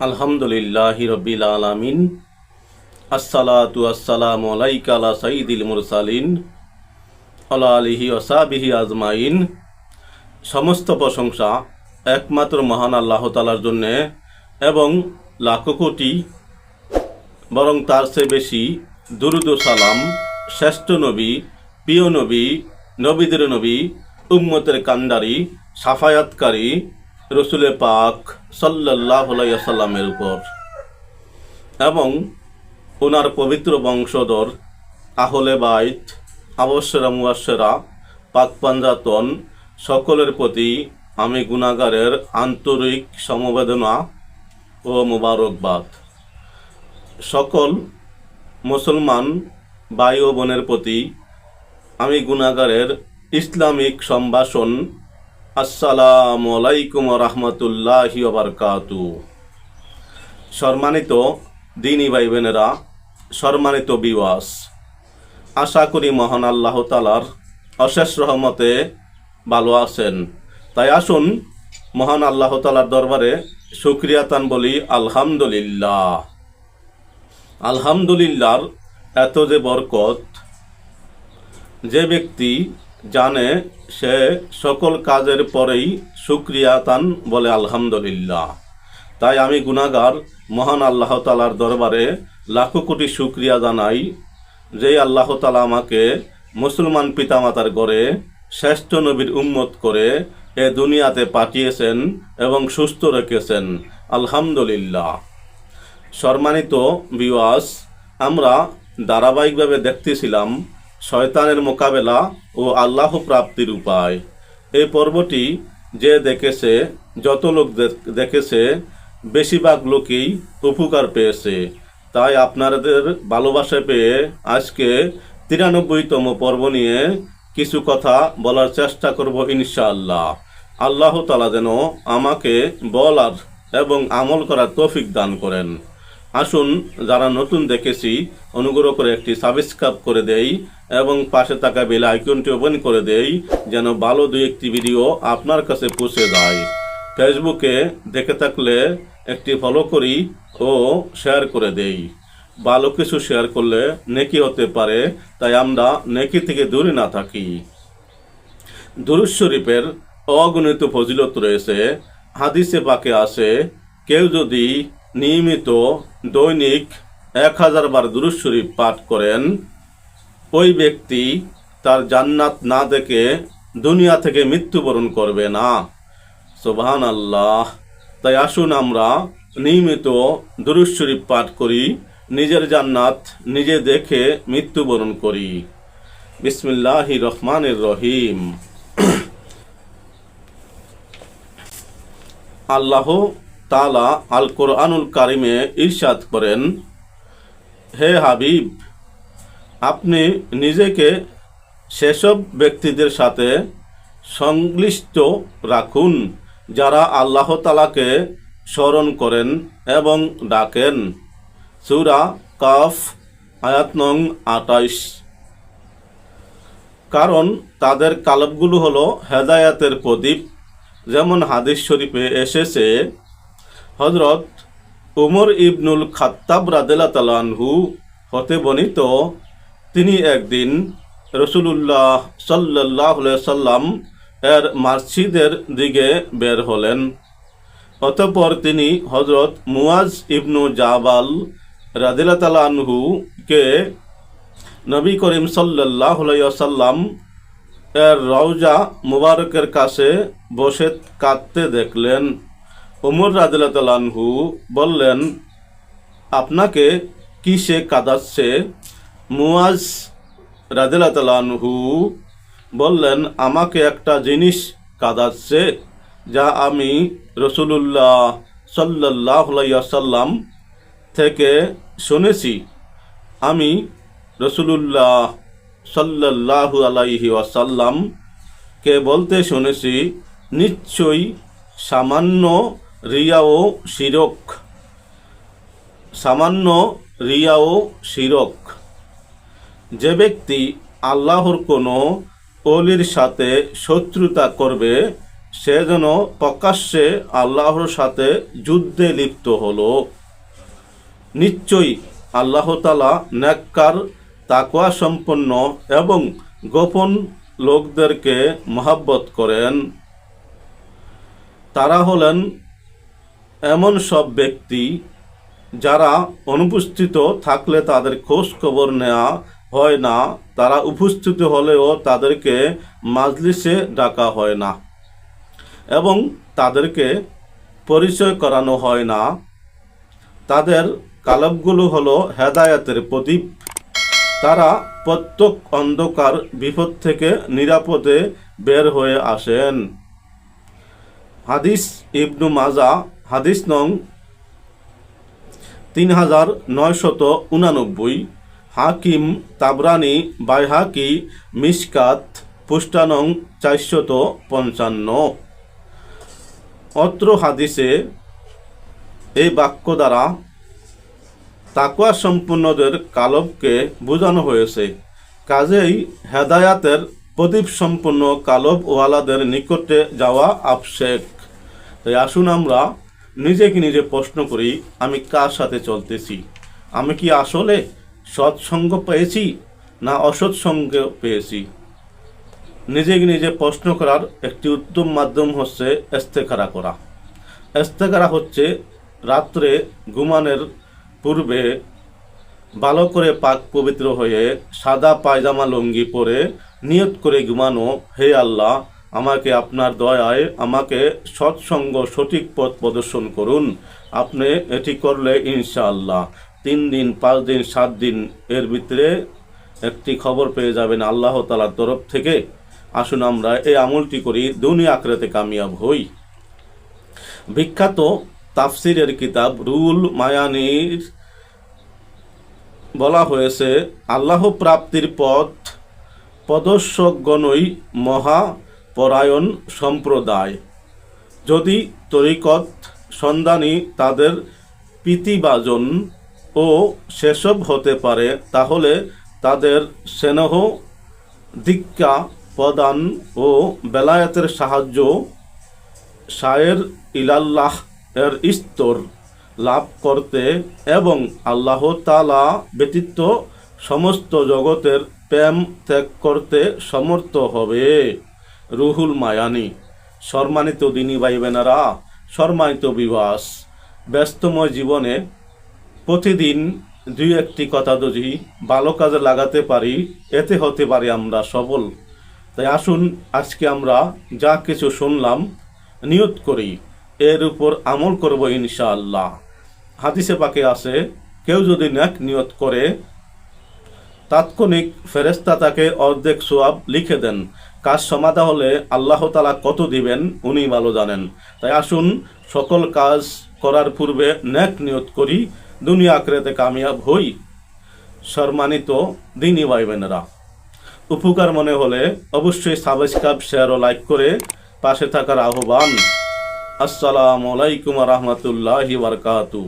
আলহামদুলিল্লাহ রবিল আলামিন। আসসালাতু আসসালামু আলাইকা আলা সাইয়্যিদিল মুরসালিন, আলা আলিহি ওয়াসাবিহি আজমাইন। সমস্ত প্রশংসা একমাত্র মহান আল্লাহ তালার জন্যে এবং লাখো কোটি, বরং তার চেয়ে বেশি দুরুদ সালাম শ্রেষ্ঠ নবী, প্রিয় নবী, নবীদের নবী, উম্মতের কান্ডারি সাফায়াতকারী রসুলে পাক সাল্লাহ সাল্লামের উপর। এবং ওনার পবিত্র বংশধর আহলে বাইত, আবশ্যরা মুয়াশ্বরা পাক পাঞ্জাতন, সকলের প্রতি আমি গুণাগারের আন্তরিক সমবেদনা ও মোবারকবাদ। সকল মুসলমান ভাই ও বোনের প্রতি আমি গুণাগারের ইসলামিক সম্ভাষণ আসসালামু আলাইকুম রহমতুল্লাহি বারকাতু সম্মানিত দিনী ভাই বোনেরা সম্মানিত বিওয়াস আশা করি মহান আল্লাহ তালার অশেষ রহমতে ভালো আছেন। তাই আসুন মহান আল্লাহ তালার দরবারে সুক্রিয়াতান বলি, আলহামদুলিল্লাহ। আলহামদুলিল্লাহর এত যে বরকত, যে ব্যক্তি জানে সে সকল কাজের পরেই সুক্রিয়া তান বলে আলহামদুলিল্লাহ। তাই আমি গুনাগার মহান আল্লাহ তালার দরবারে লাখো কোটি সুক্রিয়া জানাই যে আল্লাহ তালা আমাকে মুসলমান পিতামাতার গড়ে শ্রেষ্ঠ নবীর উম্মত করে এ দুনিয়াতে পাঠিয়েছেন এবং সুস্থ রেখেছেন। আলহামদুলিল্লাহ। সম্মানিত বিওয়াস আমরা ধারাবাহিকভাবে দেখতেছিলাম শয়তানের মোকাবেলা ও আল্লাহ প্রাপ্তির উপায়। এই পর্বটি যে দেখেছে, যত লোক দেখেছে, বেশিরভাগ লোকই উপকার পেয়েছে। তাই আপনাদের ভালোবাসা পেয়ে আজকে তিরানব্বইতম পর্ব নিয়ে কিছু কথা বলার চেষ্টা করব ইনশাআল্লাহ। আল্লাহ তালা যেন আমাকে বলার এবং আমল করার তৌফিক দান করেন। আসুন, যারা নতুন দেখেছি, অনুগ্রহ করে একটি সাবস্ক্রাইব করে দেই এবং পাশে থাকা বেল আইকনটি ওপেন করে দেই, যেন ভালো দুই একটি ভিডিও আপনার কাছে পৌঁছে যায়। ফেসবুকে দেখে থাকলে একটি ফলো করি ও শেয়ার করে দেই। ভালো কিছু শেয়ার করলে নেকি হতে পারে, তাই আমরা নেকি থেকে দূরে না থাকি। দুরুজ শরীফের অগণিত ফজিলত রয়েছে, হাদিসে পাকে আছে, কেউ যদি নিয়মিত দৈনিক এক হাজার বার দুরুজ শরীফ পাঠ করেন। ওই ব্যক্তি তার জান্নাত না দেখে দুনিয়া থেকে মৃত্যুবরণ করবে না। সোবাহান আল্লাহ তাই আসুন আমরা নিয়মিত দুরুজ শরীফ পাঠ করি, নিজের জান্নাত নিজে দেখে মৃত্যুবরণ করি। বিসমিল্লাহি রহমানের রহিম। আল্লাহ তালা আল কোরআনুল কারিমে ইরশাদ করেন, হে হাবিব, আপনি নিজেকে সেসব ব্যক্তিদের সাথে সংশ্লিষ্ট রাখুন যারা আল্লাহ তালাকে স্মরণ করেন এবং ডাকেন। সুরা কাফ, আয়াত নং আটাইশ কারণ তাদের কালবগুলো হলো হেদায়াতের প্রদীপ, যেমন হাদিস শরীফে এসেছে হজরত উমর ইবনুল খাত্তাব রাদেলা তালানহু হতে বর্ণিত, তিনি একদিন রসুলুল্লাহ সাল্লাহ সাল্লাম এর মসজিদের দিকে বের হলেন। অতঃপর তিনি হজরত মুয়াজ ইবনু জাবাল রাদিলা তালানহুকে নবী করিম সাল্লাহ সাল্লাম এর রওজা মুবারকের কাছে বসে কাঁদতে দেখলেন। উমর রাদিল্লাহু বললেন, আপনাকে কি সে কাঁদাচ্ছে মুয়াজ রাদিল্লাহু বললেন, আমাকে একটা জিনিস কাঁদাচ্ছে যা আমি রসুলুল্লাহ সাল্লাহ সাল্লাম থেকে শুনেছি। আমি রসুলুল্লাহ সাল্লাহু আলাইহি ওয়াসাল্লাম কে বলতে শুনেছি, নিশ্চয়ই সামান্য রিয়া ও শিরক। সামান্য রিয়া ও শিরক। যে ব্যক্তি আল্লাহর কোনো অলির সাথে শত্রুতা করবে, সে যেন প্রকাশ্যে আল্লাহর সাথে যুদ্ধে লিপ্ত হলো। নিশ্চয়ই আল্লাহ তালা ন্যাক্কার, তাকওয়া সম্পন্ন এবং গোপন লোকদেরকে মহাব্বত করেন। তারা হলেন এমন সব ব্যক্তি যারা অনুপস্থিত থাকলে তাদের খোঁজ খবর নেওয়া হয় না, তারা উপস্থিত হলেও তাদেরকে মাজলিসে ডাকা হয় না এবং তাদেরকে পরিচয় করানো হয় না। তাদের কালবগুলো হলো হেদায়াতের প্রদীপ। তারা প্রত্যেক অন্ধকার বিপদ থেকে নিরাপদে বের হয়ে আসেন। হাদিস ইবনু মাজা হাদিস নং তিন হাজার নয়শত উনানব্বই, হাকিম তাবরানি বাইহাকি মিসকাত পুষ্টানং চারশত পঞ্চান্ন। অত্র হাদিসে এই বাক্য দ্বারা তাকুয়া সম্পূর্ণদের কালবকে বোঝানো হয়েছে। কাজেই হেদায়াতের প্রদীপ সম্পন্ন কালব ওয়ালাদের নিকটে যাওয়া আবশ্যেক। তাই আসুন আমরা নিজেকে নিজে প্রশ্ন করি, আমি কার সাথে চলতেছি? আমি কি আসলে সৎসঙ্গ পেয়েছি না অসৎসঙ্গ পেয়েছি? নিজেকে নিজে প্রশ্ন করার একটি উত্তম মাধ্যম হচ্ছে এস্তেকারা করা। এস্তেকারা হচ্ছে রাত্রে ঘুমানোর পূর্বে ভালো করে পাক পবিত্র হয়ে সাদা পায়জামা লুঙ্গি পরে নিয়ত করে ঘুমানো, হে আল্লাহ আমাকে আপনার দয়ায় আমাকে সৎসঙ্গ, সঠিক পথ প্রদর্শন করুন। আপনি এটি করলে ইনশাআল্লাহ। তিন দিন, পাঁচ দিন, সাত দিন এর ভিতরে একটি খবর পেয়ে যাবেন আল্লাহ তালার তরফ থেকে। আসুন আমরা এই আমলটি করি, দুনিয়া আখরাতে কামিয়াব হই। বিখ্যাত তাফসিরের কিতাব রুল মায়ানির বলা হয়েছে, আল্লাহ প্রাপ্তির পথ প্রদর্শকগণই মহাপরায়ণ সম্প্রদায়। যদি তরিকত, সন্ধানী তাদের প্রীতিবাজন ও সেসব হতে পারে, তাহলে তাদের স্নেহ, দীক্ষা প্রদান ও বেলায়েতের সাহায্য শায়ের ইলাল্লাহ এর স্তর লাভ করতে এবং আল্লাহ তালা ব্যতীত সমস্ত জগতের প্রেম ত্যাগ করতে সমর্থ হবে। রুহুল মায়ানি। সম্মানিত দিনী ভাই বোনেরা সম্মানিত বিবাস ব্যস্তময় জীবনে প্রতিদিন দুই একটি কথা যদি ভালো কাজে লাগাতে পারি, এতে হতে পারি আমরা সফল। তাই আসুন, আজকে আমরা যা কিছু শুনলাম, নিয়ত করি, এর উপর আমল করব ইনশাআল্লাহ। হাদিসে পাকে আছে, কেউ যদি ন্যাক নিয়ত করে, তাৎক্ষণিক ফেরেস্তা তাকে অর্ধেক সোয়াব লিখে দেন কাজ সমাধা হলে আল্লাহ তালা কত দিবেন উনি ভালো জানেন। তাই আসুন, সকল কাজ করার পূর্বে ন্যাক নিয়ত করি, দুনিয়া আখড়েতে কামিয়াব হই। সম্মানিত দিনী ভাই বোনেরা উপকার মনে হলে অবশ্যই সাবস্ক্রাইব শেয়ার ও লাইক করে পাশে থাকার আহ্বান। আসসালামু আলাইকুম রহমতুল্লাহি বারকাতু